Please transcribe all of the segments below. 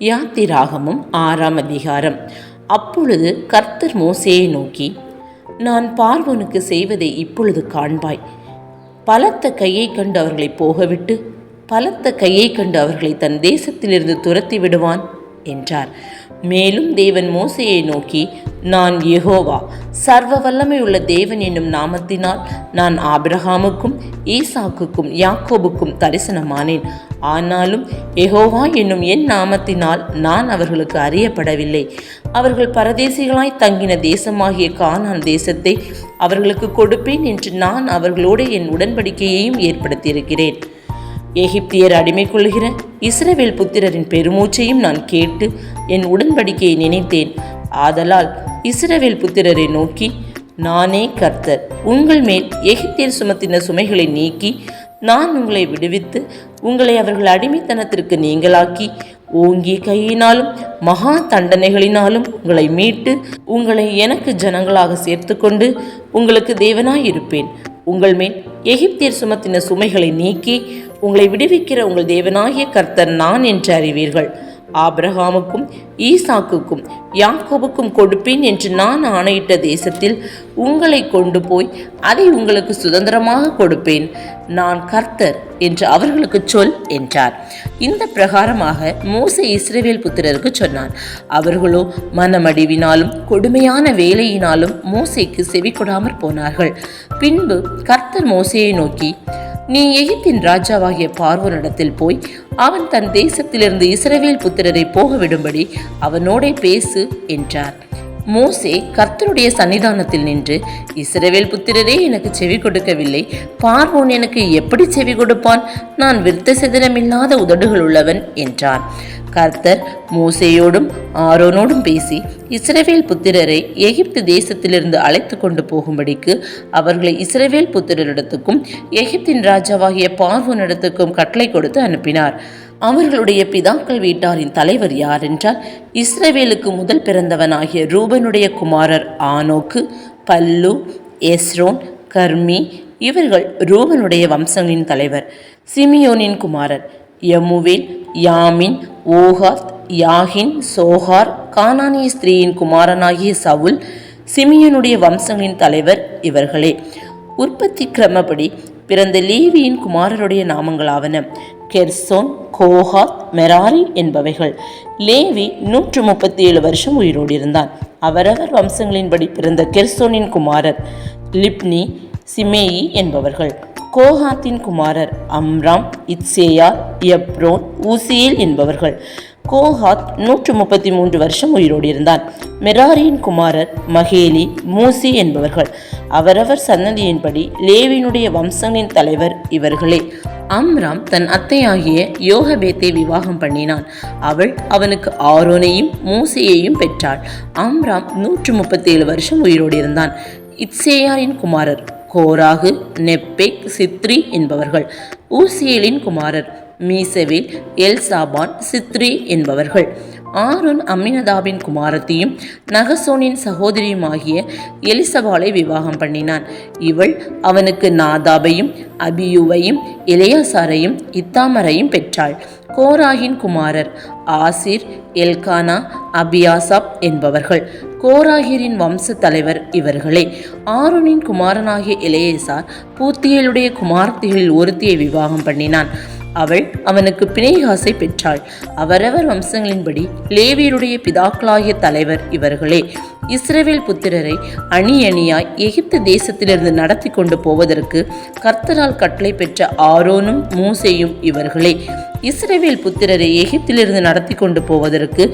யாத்திராகமும் ஆறாம் அதிகாரம். அப்பொழுது கர்த்தர் மோசேயை நோக்கி நான் பார்வனுக்கு செய்வதை இப்பொழுது காண்பாய். பலத்த கையை கண்டு அவர்களை போகவிட்டு பலத்த கையை கண்டு அவர்களை தன் தேசத்திலிருந்து துரத்தி விடுவான் என்றார். மேலும் தேவன் மோசையை நோக்கி நான் யெகோவா சர்வ வல்லமையுள்ள தேவன் என்னும் நாமத்தினால் நான் ஆபிரகாமுக்கும் ஈசாக்குக்கும் யாக்கோபுக்கும் தரிசனமானேன். ஆனாலும் எகோவா என்னும் என் நாமத்தினால் நான் அவர்களுக்கு அறியப்படவில்லை. அவர்கள் பரதேசிகளாய் தங்கின தேசமாகிய கானான் தேசத்தை அவர்களுக்கு கொடுப்பேன் என்று நான் அவர்களோடு என் உடன்படிக்கையையும் ஏற்படுத்தியிருக்கிறேன். எகிப்தியர் அடிமை கொள்கிற இஸ்ரவேல் புத்திரரின் பெருமூச்சையும் நான் கேட்டு என் உடன்படிக்கையை நினைத்தேன். ஆதலால் இஸ்ரவேல் புத்திரரை நோக்கி நானே கர்த்தர். உங்கள் மேல் எகிப்தியர் சுமத்தின சுமைகளை நீக்கி நான் உங்களை விடுவித்து உங்களை அவர்கள் அடிமைத்தனத்திற்கு நீங்களாக்கி ஓங்கிய கையினாலும் மகா தண்டனைகளினாலும் உங்களை மீட்டு உங்களை எனக்கு ஜனங்களாக சேர்த்துக்கொண்டு உங்களுக்கு தேவனாய் இருப்பேன் உங்கள் மேல் எகிப்தியர் சுமத்தின சுமைகளை நீக்கி உங்களை விடுவிக்கிற உங்கள் தேவனாகிய கர்த்தர் நான் என்று அறிவீர்கள். ஆபிரகாமுக்கும் ஈசாக்குக்கும் யாக்கோபுக்கும் கொடுப்பேன் என்று நான் ஆணையிட்ட தேசத்தில் உங்களை கொண்டு போய் அதை உங்களுக்கு சுதந்திரமாக கொடுப்பேன். நான் கர்த்தர் என்று அவர்களுக்கு சொல் என்றார். இந்த பிரகாரமாக மோசே இஸ்ரேவேல் புத்திரருக்கு சொன்னான். அவர்களோ மனமடிவினாலும் கொடுமையான வேலையினாலும் மோசைக்கு செவி கொடாமற் போனார்கள். பின்பு கர்த்தர் மோசையை நோக்கி நீ எகிப்தின் ராஜாவாகிய பார்வோனிடத்தில் போய் அவன் தன் தேசத்திலிருந்து இஸ்ரவேல் புத்திரரை போகவிடும்படி அவனோடே பேசு என்றார். மோசே கர்த்தருடைய சன்னிதானத்தில் நின்று இஸ்ரவேல் புத்திரரே எனக்கு செவி கொடுக்கவில்லை. பார்வோன் எனக்கு எப்படி செவி கொடுப்பான்? நான் விருத்த சிதனமில்லாத உதடுகள் உள்ளவன் என்றான் கர்த்தர் மோசேயோடும் ஆரோனோடும் பேசி இஸ்ரவேல் புத்திரரை எகிப்து தேசத்திலிருந்து அழைத்து கொண்டு போகும்படிக்கு அவர்களை இஸ்ரவேல் புத்திரரிடத்துக்கும் எகிப்தின் ராஜாவாகிய பார்வோனிடத்துக்கும் கட்டளை கொடுத்து அனுப்பினார். அவர்களுடைய பிதாக்கள் வீட்டாரின் தலைவர் யார் என்றால் இஸ்ரவேலுக்கு முதல் பிறந்தவனாகிய ரூபனுடைய குமாரர் ஆனோக்கு பல்லு எஸ்ரோன் கர்மி இவர்கள் ரூபனுடைய வம்சங்களின் தலைவர். சிமியோனின் குமாரர் யமுவேல் யாமின் ஓஹாத் யாகின் சோஹார் கானானிய ஸ்திரீயின் குமாரனாகிய சவுல் சிமியனுடைய வம்சங்களின் தலைவர் இவர்களே. உற்பத்தி கிரமப்படி பிறந்த லேவியின் குமாரருடைய நாமங்களாவன. கெர்சோன் கோஹாத் மெராரி என்பவைகள். லேவி நூற்று முப்பத்தி ஏழு வருஷம் உயிரோடு இருந்தான். அவரவர் வம்சங்களின்படி பிறந்த கெர்சோனின் குமாரர் லிப்னி சிமேயி என்பவர்கள். கோஹாத்தின் குமாரர் அம்ராம் இத்சேயா எப்ரோன் ஊசியேல் என்பவர்கள். கோஹாத் நூற்று முப்பத்தி மூன்று வருஷம் உயிரோடு இருந்தான். மெராரியின் குமாரர் மகேலி மூசி என்பவர்கள். அவரவர் சன்னதியின்படி லேவினுடைய வம்சங்களின் தலைவர் இவர்களே. அம்ராம் தன் அத்தையாகிய யோகபேத்தை விவாகம் பண்ணினான். அவள் அவனுக்கு ஆரோனையும் மூசையையும் பெற்றாள். அம்ராம் நூற்று முப்பத்தேழு வருஷம் உயிரோடு இருந்தான். இத்சேயாரின் குமாரர் கோராகு நெப்பேக் சித்ரி என்பவர்கள். ஊசியலின் குமாரர் மீசவேல் எல்சாபான் சித்ரி என்பவர்கள். ஆரோன் அம்மினதாபின் குமாரத்தையும் நகசோனின் சகோதரியுமாகிய எலிசபாலை விவாகம் பண்ணினான். இவள் அவனுக்கு நாதாபையும் அபியுவையும் இளையாசாரையும் இத்தாமரையும் பெற்றாள். கோராகின் குமாரர் ஆசிர் எல்கானா அபியாசாப் என்பவர்கள். கோராகிரின் வம்ச தலைவர் இவர்களே. ஆரோனின் குமாரனாகிய இளையசார் பூத்தியலுடைய குமாரத்திகளில் ஒருத்தியை விவாகம் பண்ணினான். அவள் அவனுக்கு பிணைகாசை பெற்றாள். அவரவர் வம்சங்களின்படி லேவியருடைய பிதாக்களாகிய தலைவர் இவர்களே. இஸ்ரவேல் புத்திரரை அணி அணியாய் எகிப்து தேசத்திலிருந்து நடத்தி கொண்டு போவதற்கு கர்த்தரால் கட்டளை பெற்ற ஆரோனும் மூசையும் இவர்களே. இஸ்ரவேல் புத்திரரை எகிப்திலிருந்து நடத்தி கொண்டு போவதற்கு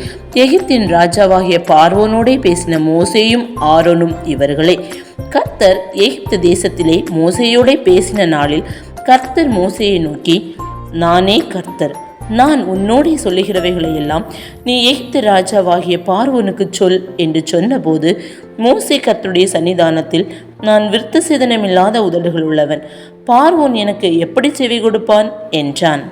எகிப்தின் ராஜாவாகிய பார்வோனோடே பேசின மோசேயும் ஆரோனும் இவர்களே. கர்த்தர் எகிப்து தேசத்திலே மோசையோடே பேசின நாளில் கர்த்தர் மோசையை நோக்கி நானே கர்த்தர். நான் உன்னோடே சொல்லுகிறவைகளை எல்லாம் நீ எய்த்து ராஜாவாகிய பார்வனுக்கு சொல் என்று சொன்னபோது மோசே கர்த்தருடைய சன்னிதானத்தில் நான் விருத்த சேதனமில்லாத உதடுகள் உள்ளவன். பார்வோன் எனக்கு எப்படி செவி கொடுப்பான்? என்றான்.